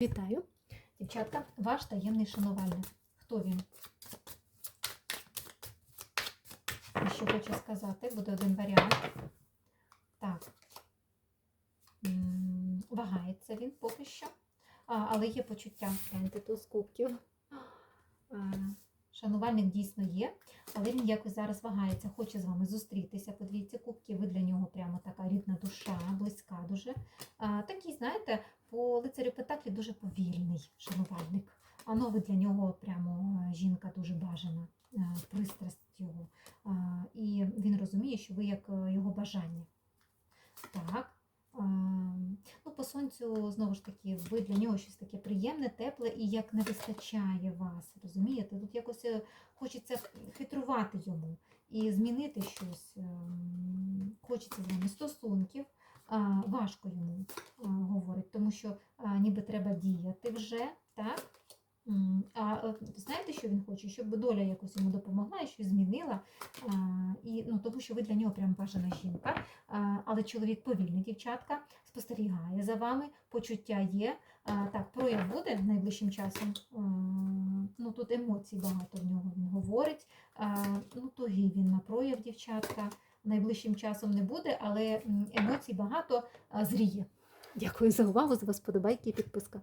Вітаю, дівчатка, ваш таємний шанувальник. Хто він? І що хочу сказати, буде один варіант. Так. Вагається він поки що, а, але є почуття. Гляньте тут з кубків. Шанувальник дійсно є, але він якось зараз вагається, хоче з вами зустрітися. Подивіться кубки, ви для нього прямо така рідна душа, близька дуже. А, такий, знаєте, по лицарю Пентаклі дуже повільний шанувальник. А ви для нього прямо е, жінка дуже бажана, е, пристрасть його. І він розуміє, що ви як е, його бажання. Так. Ну, по сонцю, знову ж таки, ви для нього щось таке приємне, тепле і як не вистачає вас. Розумієте? Тут якось хочеться хитрувати йому і змінити щось. ем, Хочеться з вами стосунків. Важко йому говорить, тому що ніби треба діяти вже, так? А е, знаєте, що він хоче? Щоб доля якось йому допомогла і щось змінила. А, і, ну, тому що ви для нього прям бажана жінка. А, але чоловік повільний, дівчатка, спостерігає за вами, почуття є. А, так, прояв буде найближчим часом. А, ну, тут емоцій багато в нього він говорить. Ну, тугий він на прояв, дівчатка. Найближчим часом не буде, але емоцій багато зріє. Дякую за увагу, за вас подобайки і підписка.